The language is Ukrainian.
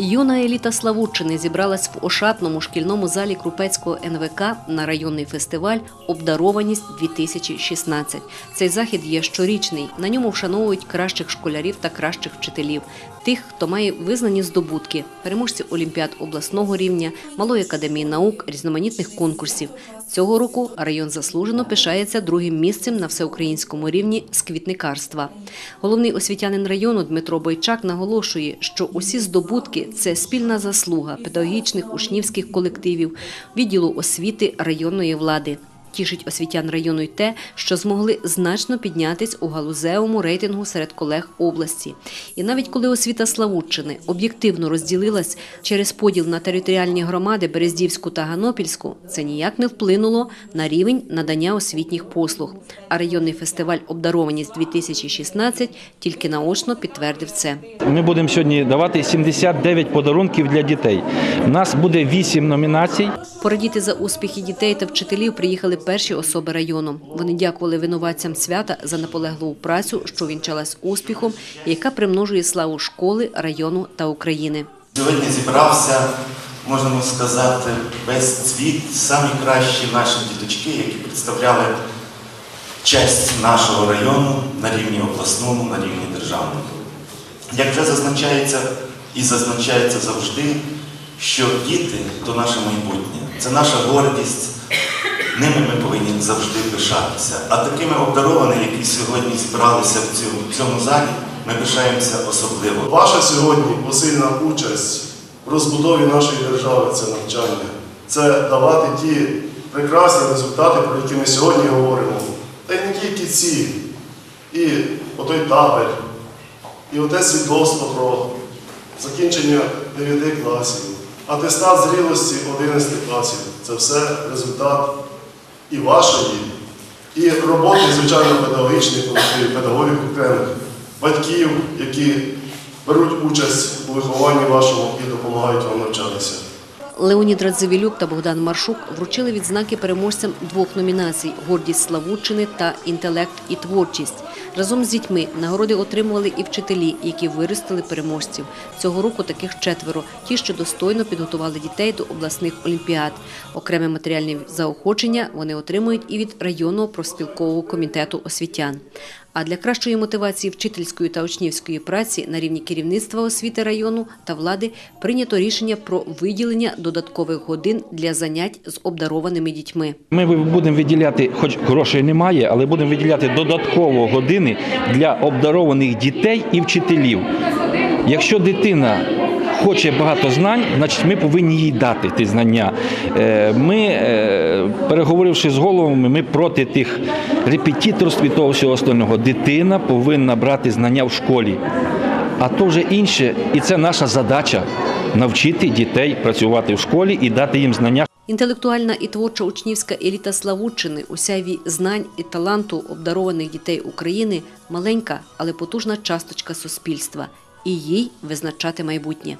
Юна еліта Славутчини зібралась в ошатному шкільному залі Крупецького НВК на районний фестиваль Обдарованість 2016 Цей захід є щорічний. На ньому вшановують кращих школярів та кращих вчителів, тих, хто має визнані здобутки, переможців олімпіад обласного рівня, малої академії наук, різноманітних конкурсів. Цього року район заслужено пишається другим місцем на всеукраїнському рівні з квітникарства. Головний освітянин району Дмитро Бойчак наголошує, що усі здобутки це спільна заслуга педагогічних учнівських колективів, відділу освіти районної влади. Тішить освітян району й те, що змогли значно піднятись у галузевому рейтингу серед колег області. І навіть коли освіта Славутчини об'єктивно розділилась через поділ на територіальні громади Берездівську та Ганопільську, це ніяк не вплинуло на рівень надання освітніх послуг. А районний фестиваль Обдарованість 2016 тільки наочно підтвердив це. Ми будемо сьогодні давати 79 подарунків для дітей. У нас буде 8 номінацій. Порадіти за успіхи дітей та вчителів приїхали перші особи району. Вони дякували винуватцям свята за наполегливу працю, що вінчалась успіхом, яка примножує славу школи, району та України. Сьогодні зібрався, можемо сказати, весь світ, самі кращі наші діточки, які представляли честь нашого району на рівні обласному, на рівні державному. Як вже зазначається і зазначається завжди, що діти то наше майбутнє, це наша гордість. Ними ми повинні завжди пишатися. А такими обдарованими, які сьогодні зібралися в цьому, в цьому залі, ми пишаємося особливо. Ваша сьогодні посильна участь в розбудові нашої держави це навчання. Це давати ті прекрасні результати, про які ми сьогодні говоримо. Та й не тільки ці, і отой табель, і оте свідоцтво про закінчення 9 класів, атестат зрілості 11 класів. Це все результат і вашої, і роботи, звичайно, педагогічних педагогів окремих, батьків, які беруть участь у вихованні вашому і допомагають вам навчатися. Леонід Радзивілюк та Богдан Маршук вручили відзнаки переможцям двох номінацій Гордість Славутчини та Інтелект і творчість. Разом з дітьми нагороди отримували і вчителі, які виростили переможців. Цього року таких четверо. Ті, що достойно підготували дітей до обласних олімпіад. Окреме матеріальне заохочення вони отримують і від районного профспілкового комітету освітян. А для кращої мотивації вчительської та учнівської праці на рівні керівництва освіти району та влади прийнято рішення про виділення додаткових годин для занять з обдарованими дітьми. Ми будемо виділяти, хоч грошей немає, але будемо виділяти додатково години для обдарованих дітей і вчителів. Якщо дитина хоче багато знань, значить ми повинні їй дати ті знання. Е, Ми, е, переговоривши з головами, ми проти тих репетиторств і того всього остального. Дитина повинна брати знання в школі. А то вже інше, і це наша задача навчити дітей працювати в школі і дати їм знання. Інтелектуальна і творча учнівська еліта Славутчини у сяйві знань і таланту обдарованих дітей України маленька, але потужна часточка суспільства. І їй визначати майбутнє.